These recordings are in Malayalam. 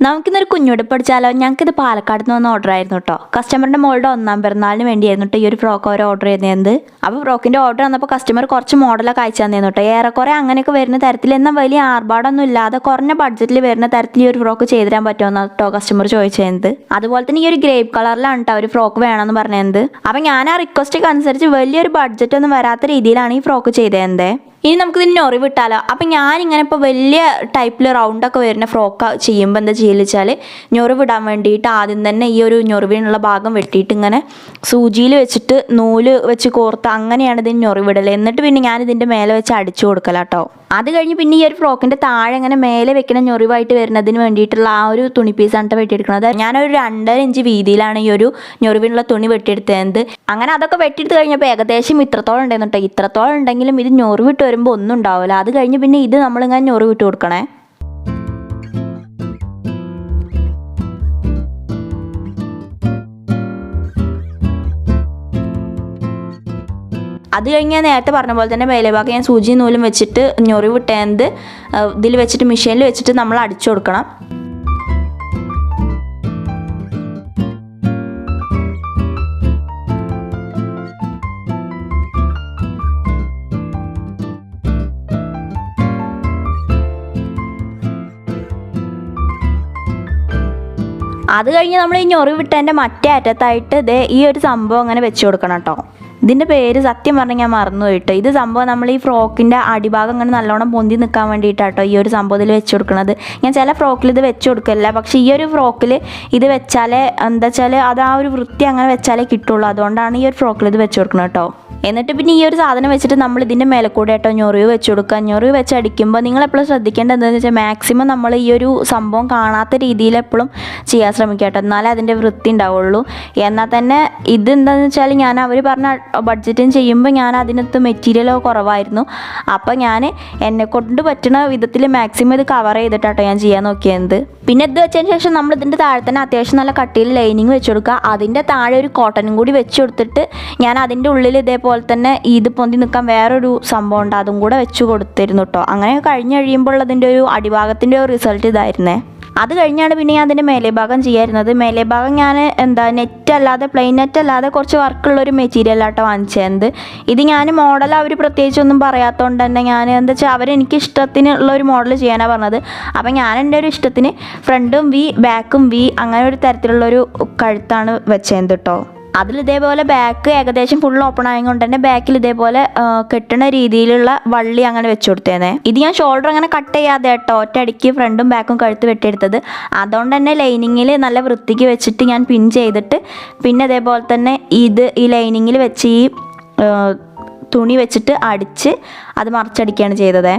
നമുക്കിന്നൊരു കുഞ്ഞുടുപ്പ് പഠിച്ചാലോ? ഞങ്ങൾക്കിത് പാലക്കാട് നിന്ന് വന്ന ഓർഡർ ആയിരുന്നു കേട്ടോ കസ്റ്റമറിന്റെ മോളുടെ ഒന്നാം പിറന്നാളിന് വേണ്ടിയായിരുന്നു കേട്ടോ ഈ ഒരു ഫ്രോക്ക് അവർ ഓർഡർ ചെയ്യുന്നത് അപ്പോൾ ഫ്രോക്കിന്റെ ഓർഡർ വന്നപ്പോൾ കസ്റ്റമർ കുറച്ച് മോഡലൊക്കെ അയച്ചു തന്നിരുന്നു കേട്ടോ ഏറെക്കുറെ അങ്ങനെയൊക്കെ വരുന്ന തരത്തിൽ എന്നാൽ വലിയ ആർഭാടൊന്നും ഇല്ലാതെ കുറഞ്ഞ ബഡ്ജറ്റിൽ വരുന്ന തരത്തിൽ ഈ ഒരു ഫ്രോക്ക് ചെയ്തു തരാൻ പറ്റുമെന്ന് കേട്ടോ കസ്റ്റമർ ചോദിച്ചത് അതുപോലെ തന്നെ ഈ ഒരു ഗ്രേപ്പ് കളറിലാണ് കേട്ടോ ഒരു ഫ്രോക്ക് വേണമെന്ന് പറഞ്ഞത് അപ്പം ഞാൻ ആ റിക്വസ്റ്റൊക്കെ അനുസരിച്ച് വലിയൊരു ബഡ്ജറ്റ് ഒന്നും വരാത്ത രീതിയിലാണ് ഈ ഫ്രോക്ക് ചെയ്തത് ഇനി നമുക്ക് ഇതിന് ഞൊറിവിട്ടാലോ അപ്പം ഞാനിങ്ങനെ ഇപ്പോൾ വലിയ ടൈപ്പിൽ റൗണ്ടൊക്കെ വരുന്ന ഫ്രോക്ക് ചെയ്യുമ്പോൾ എന്താ ചെയ്യുക വെച്ചാൽ ഞൊറിവിടാൻ വേണ്ടിയിട്ട് ആദ്യം തന്നെ ഈ ഒരു ഞൊറിവിനുള്ള ഭാഗം വെട്ടിയിട്ട് ഇങ്ങനെ സൂചിയിൽ വെച്ചിട്ട് നൂൽ വെച്ച് കോർത്ത് അങ്ങനെയാണ് ഇതിന് ഞൊറിവിടൽ എന്നിട്ട് പിന്നെ ഞാൻ ഇതിന്റെ മേലെ വെച്ച് അടിച്ചു കൊടുക്കലാട്ടോ അത് കഴിഞ്ഞ് പിന്നെ ഈ ഒരു ഫ്രോക്കിന്റെ താഴെ ഇങ്ങനെ മേലെ വെക്കുന്ന ഞൊറിവായിട്ട് വരുന്നതിന് വേണ്ടിയിട്ടുള്ള ആ ഒരു തുണി പീസാണ് വെട്ടിയെടുക്കുന്നത് ഞാനൊരു രണ്ടര ഇഞ്ച് വീതിയിലാണ് ഈ ഒരു ഞൊറിവിനുള്ള തുണി വെട്ടിയെടുത്തത്. അങ്ങനെ അതൊക്കെ വെട്ടിയെടുത്ത് കഴിഞ്ഞപ്പോൾ ഏകദേശം ഇത്രത്തോളം ഉണ്ടായിരുന്നു കേട്ടോ ഇത്രത്തോളം ഉണ്ടെങ്കിലും ഇത് ഞൊറിവിട്ട് വരുമ്പോൾ ഒന്നും ഉണ്ടാവില്ല. അത് കഴിഞ്ഞ് പിന്നെ ഇത് നമ്മളിങ്ങനെ ഞൊറിവിട്ട് കൊടുക്കണേ. അത് കഴിഞ്ഞ് ഞാൻ നേരത്തെ പറഞ്ഞ പോലെ തന്നെ മേലെ ഭാഗം ഞാൻ സൂചി നൂലും വെച്ചിട്ട് ഞൊറി വിട്ടേന്ത് ഇതിൽ വെച്ചിട്ട് മെഷീനിൽ വെച്ചിട്ട് നമ്മൾ അടിച്ചു കൊടുക്കണം. അത് കഴിഞ്ഞ് നമ്മൾ ഈ ഞൊറി വിട്ടതിന്റെ മറ്റേ അറ്റത്തായിട്ട് ഇതേ ഈ ഒരു സംഭവം അങ്ങനെ വെച്ച് കൊടുക്കണം കേട്ടോ. ഇതിന്റെ പേര് സത്യം പറഞ്ഞാൽ ഞാൻ മറന്നു പോയിട്ട്. ഇത് സംഭവം നമ്മൾ ഈ ഫ്രോക്കിന്റെ അടിഭാഗം അങ്ങനെ നല്ലോണം പൊന്തി നിൽക്കാൻ വേണ്ടിയിട്ടാട്ടോ ഈ ഒരു സംഭവത്തിൽ വെച്ച് കൊടുക്കുന്നത് ഞാൻ ചില ഫ്രോക്കിൽ ഇത് വെച്ച് കൊടുക്കില്ല പക്ഷേ ഈ ഒരു ഫ്രോക്കിൽ ഇത് വെച്ചാലേ എന്താ വെച്ചാൽ അത് ആ ഒരു വൃത്തി അങ്ങനെ വെച്ചാലേ കിട്ടുള്ളൂ. അതുകൊണ്ടാണ് ഈ ഒരു ഫ്രോക്കിൽ ഇത് വെച്ച് കൊടുക്കുന്നത് കേട്ടോ. എന്നിട്ട് പിന്നെ ഈ ഒരു സാധനം വെച്ചിട്ട് നമ്മൾ ഇതിന്റെ മേലെ കൂടെ കേട്ടോ ഞൊറിവ് വെച്ച് കൊടുക്കുക. ഞൊറിവ് വെച്ച് അടിക്കുമ്പോൾ നിങ്ങൾ എപ്പോഴും ശ്രദ്ധിക്കേണ്ടത് എന്താണെന്ന് വെച്ചാൽ മാക്സിമം നമ്മൾ ഈ ഒരു സംഭവം കാണാത്ത രീതിയിൽ എപ്പോഴും ചെയ്യാൻ ശ്രമിക്കുക കേട്ടോ. എന്നാലേ അതിന്റെ വൃത്തി ഉണ്ടാവുള്ളൂ. എന്നാൽ തന്നെ ഇത് എന്താണെന്ന് വെച്ചാൽ ഞാൻ അവർ പറഞ്ഞ ബഡ്ജറ്റും ചെയ്യുമ്പോൾ ഞാൻ അതിനകത്ത് മെറ്റീരിയലോ കുറവായിരുന്നു. അപ്പോൾ ഞാൻ എന്നെ കൊണ്ട് പറ്റുന്ന വിധത്തിൽ മാക്സിമം ഇത് കവർ ചെയ്തിട്ടാട്ടോ ഞാൻ ചെയ്യാൻ നോക്കിയത്. പിന്നെ ഇത് വെച്ചതിന് ശേഷം നമ്മൾ ഇതിന്റെ താഴെ തന്നെ അത്യാവശ്യം നല്ല കട്ടിയിൽ ലൈനിങ് വെച്ച് കൊടുക്കുക. അതിന്റെ താഴെ ഒരു കോട്ടനും കൂടി വെച്ച് കൊടുത്തിട്ട് ഞാൻ അതിന്റെ ഉള്ളിൽ ഇതേപോലെ തന്നെ ഇത് പൊന്തി നിൽക്കാൻ വേറൊരു സംഭവം ഉണ്ട്. അതും കൂടെ വെച്ച് കൊടുത്തിരുന്നു കേട്ടോ അങ്ങനെ കഴിഞ്ഞ് കഴിയുമ്പോൾ അതിന്റെ ഒരു അടിഭാഗത്തിന്റെ ഒരു റിസൾട്ട് ഇതായിരുന്നേ. അത് കഴിഞ്ഞാണ് പിന്നെ ഞാൻ അതിന്റെ മേലെ ഭാഗം ചെയ്യായിരുന്നത്. മേലെ ഭാഗം ഞാൻ എന്താ നെറ്റ് അല്ലാതെ പ്ലെയിൻ നെറ്റ് അല്ലാതെ കുറച്ച് വർക്കുള്ള ഒരു മെറ്റീരിയൽ ആട്ടോ വാങ്ങിച്ചത് ഇത് ഞാൻ മോഡൽ അവർ പ്രത്യേകിച്ചൊന്നും പറയാത്തതുകൊണ്ട് തന്നെ ഞാൻ എന്താ വെച്ചാൽ അവരെനിക്ക് ഇഷ്ടത്തിനുള്ള ഒരു മോഡൽ ചെയ്യാനാണ് പറഞ്ഞത്. അപ്പം ഞാൻ എന്റെ ഒരു ഇഷ്ടത്തിന് ഫ്രണ്ടും വി ബാക്കും വി അങ്ങനെ ഒരു തരത്തിലുള്ളൊരു കഴുത്താണ് വെച്ചത് കേട്ടോ അതിൽ ഇതേപോലെ ബാക്ക് ഏകദേശം ഫുൾ ഓപ്പൺ ആയതുകൊണ്ട് തന്നെ ബാക്കിൽ ഇതേപോലെ കെട്ടണ രീതിയിലുള്ള വള്ളി അങ്ങനെ വെച്ചു കൊടുത്തേനെ. ഇത് ഞാൻ ഷോൾഡർ അങ്ങനെ കട്ട് ചെയ്യാതെ കേട്ടോ ഒറ്റയടിക്ക് ഫ്രണ്ടും ബാക്കും കഴുത്ത് വെട്ടിയെടുത്തത്. അതുകൊണ്ട് തന്നെ ലൈനിങ്ങിൽ നല്ല വൃത്തിക്ക് വെച്ചിട്ട് ഞാൻ പിൻ ചെയ്തിട്ട് പിന്നെ അതേപോലെ തന്നെ ഇത് ഈ ലൈനിങ്ങിൽ വെച്ച് ഈ തുണി വെച്ചിട്ട് അടിച്ച് അത് മറിച്ചടിക്കുകയാണ് ചെയ്തത്.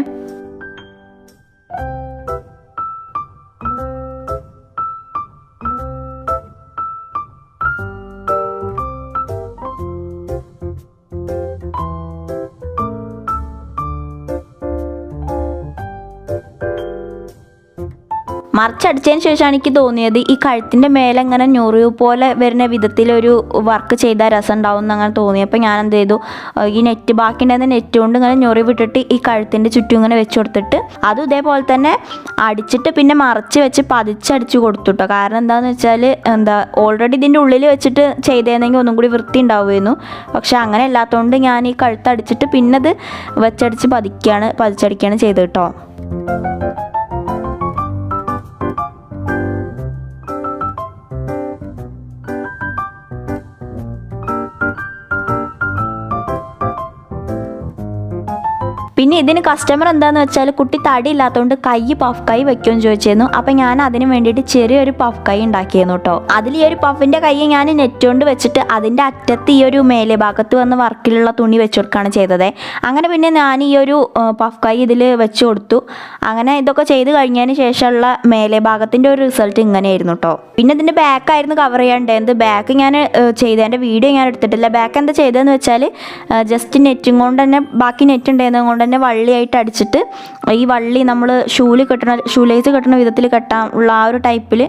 മറിച്ചടിച്ചതിന് ശേഷമാണ് എനിക്ക് തോന്നിയത് ഈ കഴുത്തിന്റെ മേലെ ഇങ്ങനെ ഞൊറിവ് പോലെ വരുന്ന വിധത്തിലൊരു വർക്ക് ചെയ്താൽ രസം ഉണ്ടാവും എന്ന് അങ്ങനെ തോന്നി. അപ്പോൾ ഞാൻ എന്ത് ചെയ്തു ഈ നെറ്റ് ബാക്കി ഉണ്ടായിരുന്ന നെറ്റ് കൊണ്ട് ഇങ്ങനെ ഞൊറി വിട്ടിട്ട് ഈ കഴുത്തിന്റെ ചുറ്റും ഇങ്ങനെ വെച്ച് കൊടുത്തിട്ട് അതും ഇതേപോലെ തന്നെ അടിച്ചിട്ട് പിന്നെ മറച്ച് വെച്ച് പതിച്ചടിച്ച് കൊടുത്തുട്ടോ കാരണം എന്താണെന്ന് വെച്ചാൽ എന്താ ഓൾറെഡി ഇതിന്റെ ഉള്ളിൽ വെച്ചിട്ട് ചെയ്തേന്നെങ്കിൽ ഒന്നും കൂടി വൃത്തി ഉണ്ടാവുമായിരുന്നു. പക്ഷെ അങ്ങനെ അല്ലാത്തതുകൊണ്ട് ഞാൻ ഈ കഴുത്തടിച്ചിട്ട് പിന്നെ അത് വെച്ചടിച്ച് പതിക്കുകയാണ് പതിച്ചടിക്കുകയാണ് ചെയ്തത് കേട്ടോ പിന്നെ ഇതിന് കസ്റ്റമർ എന്താന്ന് വെച്ചാൽ കുട്ടി തടി ഇല്ലാത്തതുകൊണ്ട് കൈ പഫ് കൈ വെക്കുമെന്ന് ചോദിച്ചിരുന്നു. അപ്പം ഞാൻ അതിന് വേണ്ടിയിട്ട് ചെറിയൊരു പഫ് കൈ ഉണ്ടാക്കിയിരുന്നു കേട്ടോ അതിൽ ഈ ഒരു പഫിന്റെ കൈ ഞാൻ നെറ്റ് കൊണ്ട് വെച്ചിട്ട് അതിന്റെ അറ്റത്ത് ഈ ഒരു മേലെ ഭാഗത്ത് വന്ന് വർക്കിലുള്ള തുണി വെച്ച് കൊടുക്കുകയാണ് ചെയ്തത്. അങ്ങനെ പിന്നെ ഞാൻ ഈ ഒരു പഫ് കൈ ഇതിൽ വെച്ച് കൊടുത്തു. അങ്ങനെ ഇതൊക്കെ ചെയ്ത് കഴിഞ്ഞതിന് ശേഷമുള്ള മേലെ ഭാഗത്തിന്റെ ഒരു റിസൾട്ട് ഇങ്ങനെയായിരുന്നു കേട്ടോ പിന്നെ ഇതിന്റെ ബാക്കായിരുന്നു കവർ ചെയ്യേണ്ടത്. ബാക്ക് ഞാൻ ചെയ്തതിന്റെ വീഡിയോ ഞാൻ എടുത്തിട്ടില്ല. ബാക്ക് എന്താ ചെയ്തതെന്ന് വെച്ചാൽ ജസ്റ്റ് നെറ്റും കൊണ്ട് തന്നെ ബാക്കി നെറ്റ് ഉണ്ടായിരുന്നത് കൊണ്ട് തന്നെ വള്ളിയായിട്ട് അടിച്ചിട്ട് ഈ വള്ളി നമ്മൾ ഷൂൽ കെട്ടണ ഷൂലേസ് കെട്ടണ വിധത്തിൽ കെട്ടാൻ ഉള്ള ആ ഒരു ടൈപ്പിൽ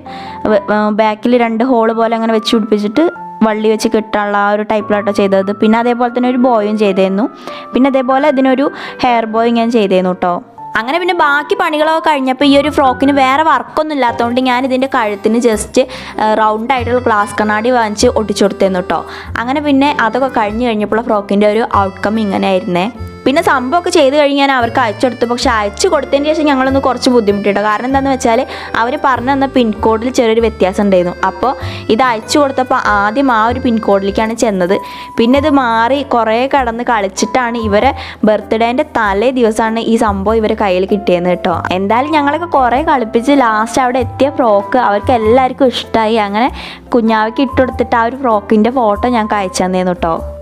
ബാക്കിൽ രണ്ട് ഹോൾ പോലെ അങ്ങനെ വെച്ച് പിടിപ്പിച്ചിട്ട് വള്ളി വെച്ച് കെട്ടാനുള്ള ആ ഒരു ടൈപ്പിലാട്ടോ ചെയ്തത്. പിന്നെ അതേപോലെ തന്നെ ഒരു ബോയും ചെയ്തിരുന്നു പിന്നെ അതേപോലെ ഇതിനൊരു ഹെയർ ബോയും ഞാൻ ചെയ്തിരുന്നു കേട്ടോ അങ്ങനെ പിന്നെ ബാക്കി പണികളൊക്കെ കഴിഞ്ഞപ്പോൾ ഈ ഒരു ഫ്രോക്കിന് വേറെ വർക്കൊന്നും ഇല്ലാത്തതുകൊണ്ട് ഞാൻ ഇതിന്റെ കഴുത്തിന് ജസ്റ്റ് റൗണ്ട് ആയിട്ടുള്ള ഗ്ലാസ് കണ്ണാടി വാങ്ങിച്ച് ഒട്ടിച്ചു കൊടുത്തേന്നു കേട്ടോ അങ്ങനെ പിന്നെ അതൊക്കെ കഴിഞ്ഞ് കഴിഞ്ഞപ്പോൾ ഫ്രോക്കിന്റെ ഒരു ഔട്ട്കം ഇങ്ങനെ ആയിരുന്നേ. പിന്നെ സംഭവമൊക്കെ ചെയ്ത് കഴിഞ്ഞ് ഞാൻ അവർക്ക് അയച്ചു കൊടുത്തു പക്ഷെ അയച്ചു കൊടുത്തതിന് ശേഷം ഞങ്ങളൊന്ന് കുറച്ച് ബുദ്ധിമുട്ടിട്ടോ. കാരണം എന്താണെന്ന് വെച്ചാൽ അവർ പറഞ്ഞു തന്ന പിൻകോഡിൽ ചെറിയൊരു വ്യത്യാസം ഉണ്ടായിരുന്നു. അപ്പോൾ ഇത് അയച്ചു കൊടുത്തപ്പോൾ ആദ്യം ആ ഒരു പിൻകോഡിലേക്കാണ് ചെന്നത്. പിന്നെ ഇത് മാറി കുറേ കടന്ന് കളിച്ചിട്ടാണ് ഇവരെ ബർത്ത്ഡേന്റെ തലേ ദിവസമാണ് ഈ സംഭവം ഇവരെ കയ്യിൽ കിട്ടിയെന്ന് കേട്ടോ. എന്തായാലും ഞങ്ങളൊക്കെ കുറേ കളിപ്പിച്ച് ലാസ്റ്റ് അവിടെ എത്തിയ ഫ്രോക്ക് അവർക്ക് എല്ലാവർക്കും ഇഷ്ടമായി അങ്ങനെ കുഞ്ഞാവയ്ക്ക് ഇട്ടുകൊടുത്തിട്ട് ആ ഒരു ഫ്രോക്കിന്റെ ഫോട്ടോ ഞങ്ങൾക്ക് അയച്ചു തന്നേന്നു കേട്ടോ.